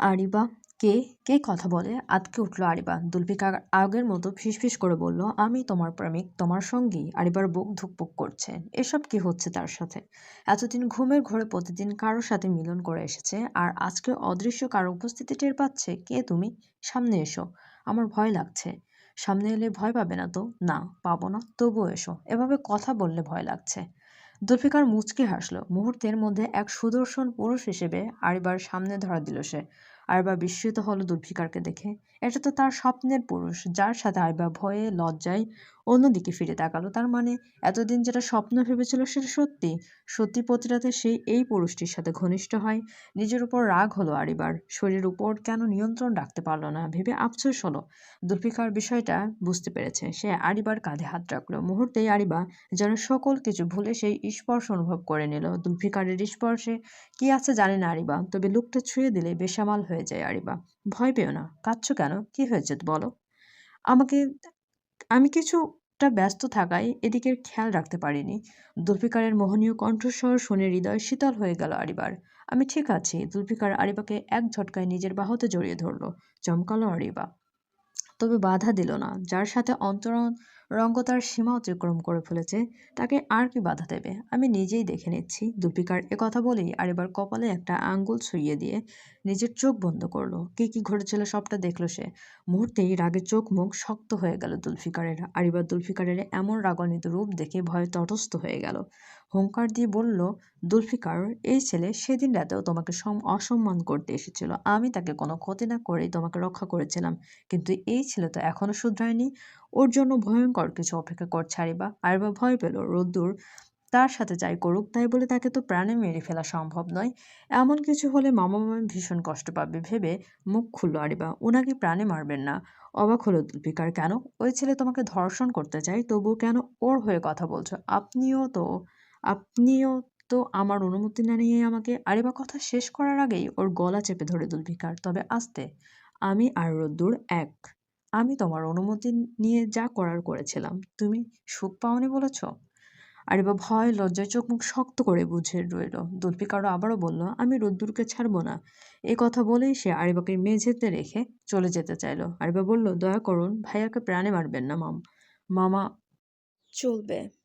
আরিবা কে কে কথা বলে? আতকে উঠল আরিবা। দুলফিকার আগের মতো ফিসফিস করে বলল, আমি তোমার প্রেমিক, তোমার সঙ্গী। আরিবার বুক ধুকপুক করছে। এসব কি হচ্ছে তার সাথে? এতদিন ঘুমের ঘরে প্রতিদিন কারোর সাথে মিলন করে এসেছে, আর আজকে অদৃশ্য কারও উপস্থিতি টের পাচ্ছে? কে তুমি? সামনে এসো। আমার ভয় লাগছে। সামনে এলে ভয় পাবে না তো? না, পাবো না, তবুও এসো। এভাবে কথা বললে ভয় লাগছে। জুলফিকার মুচকি হাসল। মুহূর্তের মধ্যে এক সুদর্শন পুরুষ হিসেবে আরিবার সামনে ধরা দিল সে। আরিবা বিস্মিত হলো জুলফিকারকে দেখে। এটা তো তার স্বপ্নের পুরুষ, যার সাথে আরিবা ভয়ে, লজ্জায় অন্যদিকে ফিরে তাকালো। তার মানে এতদিন যেটা স্বপ্ন ভেবেছিল সেটা সত্যি? সত্যি প্রতিরাতে সে এই পুরুষটির সাথে ঘনিষ্ঠ হয়? নিজের উপর রাগ হলো আরিবার। শরীরের উপর কেন নিয়ন্ত্রণ রাখতে পারল না? ভেবে আফসোস হলো। জুলফিকার বিষয়টা বুঝতে পেরেছে। সে আরিবার কাঁধে হাত রাখল। মুহূর্তেই আরিবা যেন সকল কিছু ভুলে সেই স্পর্শ অনুভব করে নিল। জুলফিকারের স্পর্শে কি আছে জানে না আরিবা। তবে লোকটা ছুঁয়ে দিলে বেসামাল হয়ে যায় আরিবা। ভয় পেও না। কাঁদছো কেন? কি হয়েছে বলো। আমাকে, আমি কিছুটা ব্যস্ত থাকায় এদিকের খেয়াল রাখতে পারিনি। দুলফিকারের মোহনীয় কণ্ঠস্বর শুনে হৃদয় শীতল হয়ে গেল আরিবার। আমি ঠিক আছি। দুলফিকার আরিবাকে এক ঝটকায় নিজের বাহুতে জড়িয়ে ধরলো। চমকালো আরিবা। তবে বাধা দিল না, যার সাথে অন্তরঙ্গতার সীমা অতিক্রম করে ফেলেছে, তাকে আর কি বাধা দেবে? আমি নিজেই দেখে নিচ্ছি। দুলফিকার এ কথা বলেই আর এবার কপালে একটা আঙ্গুল ছুঁয়ে দিয়ে নিজের চোখ বন্ধ করল। কি কি ঘটেছিল সবটা দেখল সে। মুহূর্তেই রাগে চোখ মুখ শক্ত হয়ে গেল দুলফিকারের আর এবার দুলফিকারের এমন রাগান্বিত রূপ দেখে ভয়ে তটস্থ হয়ে গেল। হুঙ্কার দিয়ে বলল, দুলফিকার, এই ছেলে সেদিন রাতেও তোমাকে অসম্মান করতে এসেছিল। আমি তাকে কোনো ক্ষতি না করেই তোমাকে রক্ষা করেছিলাম। কিন্তু এই ছেলে তো এখনও শুধরায়নি। ওর জন্য ভয়ঙ্কর কিছু অপেক্ষা করছে আরিবা আরিবা ভয় পেল রোদ্দুর তার সাথে যাই করুক, তাই বলে তাকে তো প্রাণে মেরে ফেলা সম্ভব নয়। এমন কিছু হলে মামা মামা ভীষণ কষ্ট পাবে। ভেবে মুখ খুলল আরিবা ওনাকে প্রাণে মারবেন না। অবাক হলো দীপিকার কেন? ওই ছেলে তোমাকে ধর্ষণ করতে চায় তবু কেন ওর হয়ে কথা বলছো? আপনিও তো আপনিও তো আমার অনুমতি না নিয়ে আমাকে আরিবা কথা শেষ করার আগেই ওর গলা চেপে ধরে দুলফিকার, তবে আস্তে, আমি আর রোদ্দুর এক। আমি তোমার অনুমতি নিয়ে যা করার করেছিলাম, তুমি সুখ পাওনি বলেছ? আরিবা ভয়, লজ্জায় চোখ মুখ শক্ত করে বুঝে রইল। দুলফিকারও আবারও বলল, আমি রোদ্দুরকে ছাড়বো না। এই কথা বলেই সে আরিবাকে মেঝেতে রেখে চলে যেতে চাইল। আরিবা বলল, দয়া করুন, ভাইয়াকে প্রাণে মারবেন না, মাম। মামা চলবে।